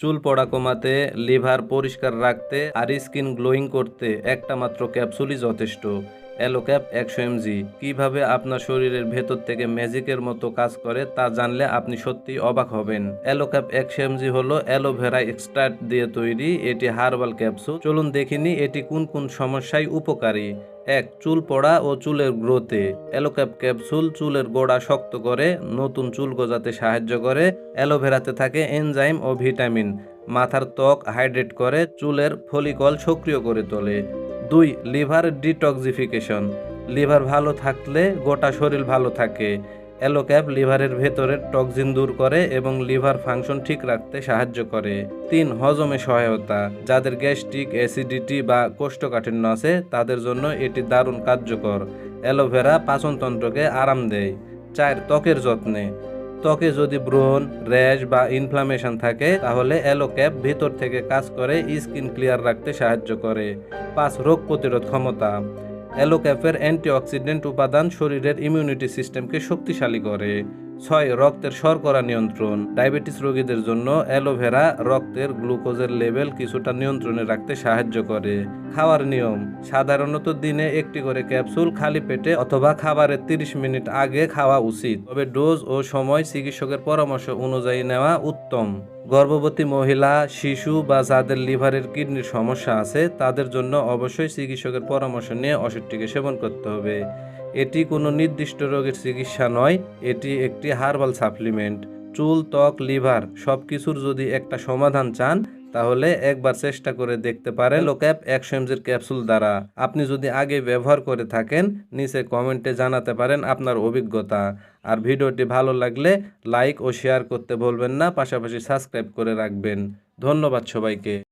চুল পড়া কমাতে লিভার পরিষ্কার রাখতে আর স্কিন গ্লোয়িং করতে একটা মাত্র ক্যাপসুলই যথেষ্ট। অ্যালোক্যাপ একশো এমজি কীভাবে আপনার শরীরের ভেতর থেকে ম্যাজিকের মতো কাজ করে তা জানলে আপনি সত্যি অবাক হবেন। অ্যালোক্যাপ একশো এমজি হলো অ্যালোভেরা এক্সট্রাক্ট দিয়ে তৈরি এটি হার্বাল ক্যাপসুল। চলুন দেখিনি এটি কোন কোন সমস্যায় উপকারী। এক, চুল পড়া ও চুলের গ্রোথে। অ্যালোক্যাপ ক্যাপসুল চুলের গোড়া শক্ত করে, নতুন চুল গজাতে সাহায্য করে, অ্যালোভেরাতে থাকে এনজাইম ও ভিটামিন। মাথার ত্বক হাইড্রেট করে, চুলের ফলিকল সক্রিয় করে তোলে। দুই, লিভার ডিটক্সিফিকেশন। লিভার ভালো থাকলে গোটা শরীর ভালো থাকে। অ্যালোক্যাপ লিভারের ভেতরের টক্সিন দূর করে এবং লিভার ফাংশন ঠিক রাখতে সাহায্য করে। তিন, হজমে সহায়তা। যাদের গ্যাস্ট্রিক অ্যাসিডিটি বা কোষ্ঠকাঠিন্য আছে, তাদের জন্য এটি দারুণ কার্যকর। অ্যালোভেরা পাচনতন্ত্রকে আরাম দেয়। চার, ত্বকের যত্নে। ত্বকে যদি ব্রণ, র্যাশ বা ইনফ্লামেশন থাকে, তাহলে অ্যালোক্যাপ ভিতর থেকে কাজ করে, স্কিন ক্লিয়ার রাখতে সাহায্য করে। পাঁচ, রোগ প্রতিরোধ ক্ষমতা। অ্যালোক্যাপের অ্যান্টিঅক্সিডেন্ট উপাদান শরীরের ইমিউনিটি সিস্টেমকে শক্তিশালী করে। ছয়, রক্তের শর্করা নিয়ন্ত্রণ। ডায়াবেটিস রোগীদের জন্য অ্যালোভেরা রক্তের গ্লুকোজের লেভেল কিছুটা নিয়ন্ত্রণে রাখতে সাহায্য করে। খাওয়ার নিয়ম, সাধারণত দিনে একটি করে ক্যাপসুল খালি পেটে অথবা খাবারের 30 মিনিট আগে খাওয়া উচিত। তবে ডোজ ও সময় চিকিৎসকের পরামর্শ অনুযায়ী নেওয়া উত্তম। গর্ভবতী মহিলা, শিশু বা যাদের লিভারের কিডনির সমস্যা আছে, তাদের জন্য অবশ্যই চিকিৎসকের পরামর্শ নিয়ে ওষুধটিকে সেবন করতে হবে। এটি কোনো নির্দিষ্ট রোগের চিকিৎসা নয়, এটি একটি হার্বাল সাপ্লিমেন্ট। চুল, ত্বক, লিভার সব কিছুর যদি একটা সমাধান চান, তাহলে একবার চেষ্টা করে দেখতে পারেন লোক্যাপ একশো এমজির ক্যাপসুল দ্বারা। আপনি যদি আগে ব্যবহার করে থাকেন, নিচে কমেন্টে জানাতে পারেন আপনার অভিজ্ঞতা। আর ভিডিওটি ভালো লাগলে লাইক ও শেয়ার করতে ভুলবেন না, পাশাপাশি সাবস্ক্রাইব করে রাখবেন। ধন্যবাদ সবাইকে।